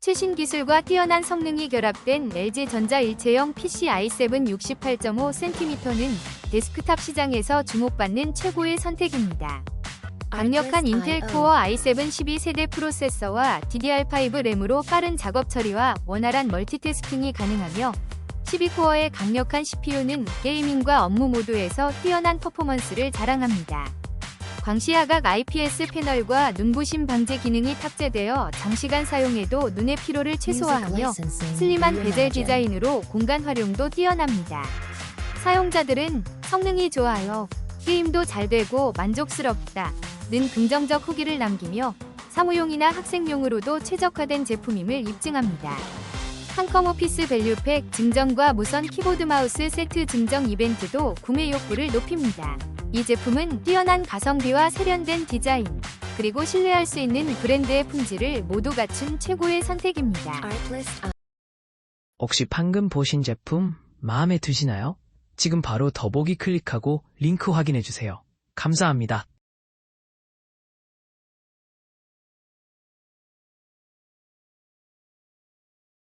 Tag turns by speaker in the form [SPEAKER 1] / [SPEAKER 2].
[SPEAKER 1] 최신 기술과 뛰어난 성능이 결합된 LG전자 일체형 PC i7 68.5cm는 데스크탑 시장에서 주목받는 최고의 선택입니다. 강력한 인텔 코어 i7 12세대 프로세서와 DDR5 램으로 빠른 작업 처리와 원활한 멀티태스킹이 가능하며 12코어의 강력한 CPU는 게이밍과 업무 모두에서 뛰어난 퍼포먼스를 자랑합니다. 광시야각 IPS 패널과 눈부심 방제 기능이 탑재되어 장시간 사용해도 눈의 피로를 최소화하며 슬림한 베젤 디자인으로 공간 활용도 뛰어납니다. 사용자들은 성능이 좋아요, 게임도 잘 되고 만족스럽다. 는 긍정적 후기를 남기며 사무용이나 학생용으로도 최적화된 제품임을 입증합니다. 한컴 오피스 밸류팩 증정과 무선 키보드 마우스 세트 증정 이벤트도 구매 욕구를 높입니다. 이 제품은 뛰어난 가성비와 세련된 디자인, 그리고 신뢰할 수 있는 브랜드의 품질을 모두 갖춘 최고의 선택입니다.
[SPEAKER 2] 혹시 방금 보신 제품 마음에 드시나요? 지금 바로 더보기 클릭하고 링크 확인해주세요. 감사합니다.